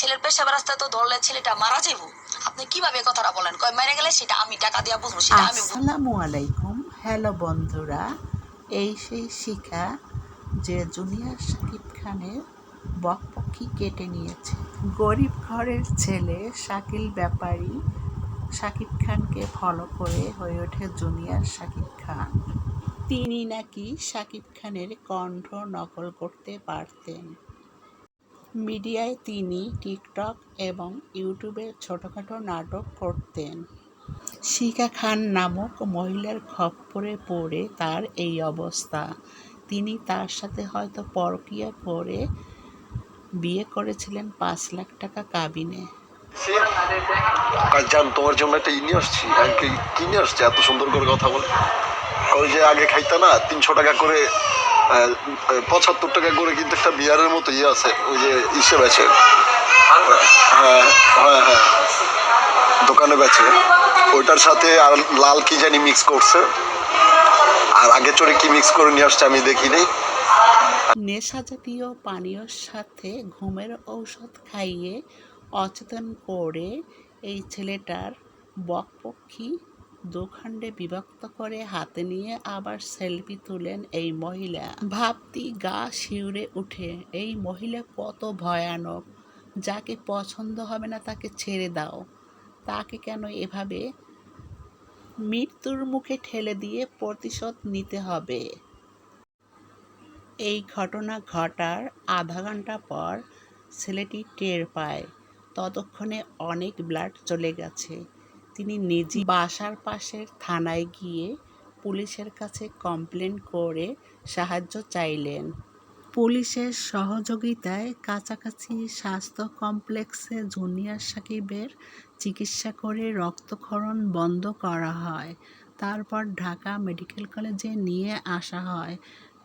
ছেলের পেশাব রাস্তায় তো ধরলে ছেলেটা মারা যাব আপনি কীভাবে কথাটা বলেন? কয় মেরে গেলে সেটা আমি টাকা দিয়া বুঝব, সেটা আমি। আসসালামু আলাইকুম। হ্যালো বন্ধুরা, এই সেই শিখা যে জুনিয়র শাকিব খানের বকপক্ষি কেটে নিয়েছে। গরিব ঘরের ছেলে শাকিল ব্যাপারী শাকিব খানকে ফলো করে হয়ে ওঠে জুনিয়র শাকিব খান। তিনি নাকি শাকিব খানের কণ্ঠ নকল করতে পারতেন। মিডিয়ায় তিনি টিকটক এবং ইউটিউবে ছোটোখাটো নাটক করতেন। শিখা খান নামক মহিলার খপ্পরে পড়ে তার এই অবস্থা। তিনি তার সাথে হয়তো পরকীয়া করে বিয়ে করেছিলেন পাঁচ লাখ টাকা কাবিনে। জান, তোমার জন্য একটা ই আসছি। কি নিয়ে আসছে? এত সুন্দর করে কথা বলে। ওই যে আগে খাইতা না, তিনশো টাকা করে পঁচাত্তর টাকা করে কিন্তু একটা বিয়ারের মতো ইয়ে আছে, ওই যে ইসে বেচে। হ্যাঁ হ্যাঁ হ্যাঁ। দোকানে বেচে। ওইটার সাথে আর লাল কি জানি মিক্স করছে। আর আগে চড়ে কি মিক্স করে নিয়ে আসছে আমি দেখি নাই নেশা জাতীয় পানীয়র সাথে ঘুমের ঔষধ খাইয়ে অচেতন করে এই ছেলেটার বকপক্ষী দুখণ্ডে বিভক্ত করে হাতে নিয়ে আবার সেলফি তুলেন এই মহিলা। ভাবতি গা শিউরে উঠে, এই মহিলা কত ভয়ানক, যাকে পছন্দ হবে না তাকে ছেড়ে দাও। তাকে কেন এভাবে মৃত্যুর মুখে ঠেলে দিয়ে প্রতিশোধ নিতে হবে? এই ঘটনা ঘটার আধা ঘণ্টা পর ছেলেটি টের পায়। ততক্ষণে অনেক ব্লাড চলে গেছে। তিনি নিজে বাসার পাশের থানায় গিয়ে পুলিশের কাছে কমপ্লেন করে সাহায্য চাইলেন। পুলিশের সহযোগিতায় কাছাকাছি স্বাস্থ্য কমপ্লেক্সে জুনিয়র সাকিবের চিকিৎসা করে রক্তক্ষরণ বন্ধ করা হয়। তারপর ঢাকা মেডিকেল কলেজে নিয়ে আসা হয়।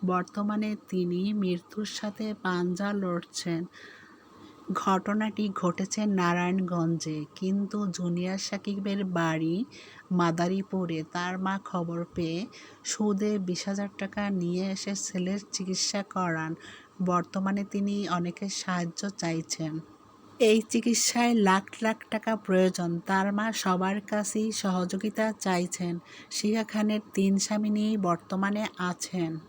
বর্তমানে তিনি মৃত্যুর সাথে পাঞ্জা লড়ছেন। ঘটনাটি ঘটেছে নারায়ণগঞ্জে। কিন্তু জুনিয়র সাকিবের বাড়ি মাদারীপুরে। তার মা খবর পেয়ে সুদে বিশ হাজার টাকা নিয়ে এসে ছেলের চিকিৎসা করান। বর্তমানে তিনি অনেকের সাহায্য চাইছেন। এই চিকিৎসায় লাখ লাখ টাকা প্রয়োজন। তার মা সবার কাছেই সহযোগিতা চাইছেন। শিয়া খানের তিন স্বামী নিয়েই বর্তমানে আছেন।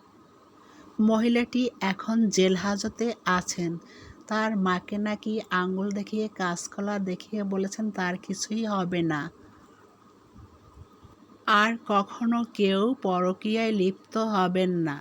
মহিলাটি এখন জেল হাজতে আছেন। তার মাকে নাকি আঙুল দেখিয়ে, কাঁচকলা দেখিয়ে বলেছেন তার কিছুই হবে না। আর কখনো কেউ পরকীয়ায় লিপ্ত হবেন না।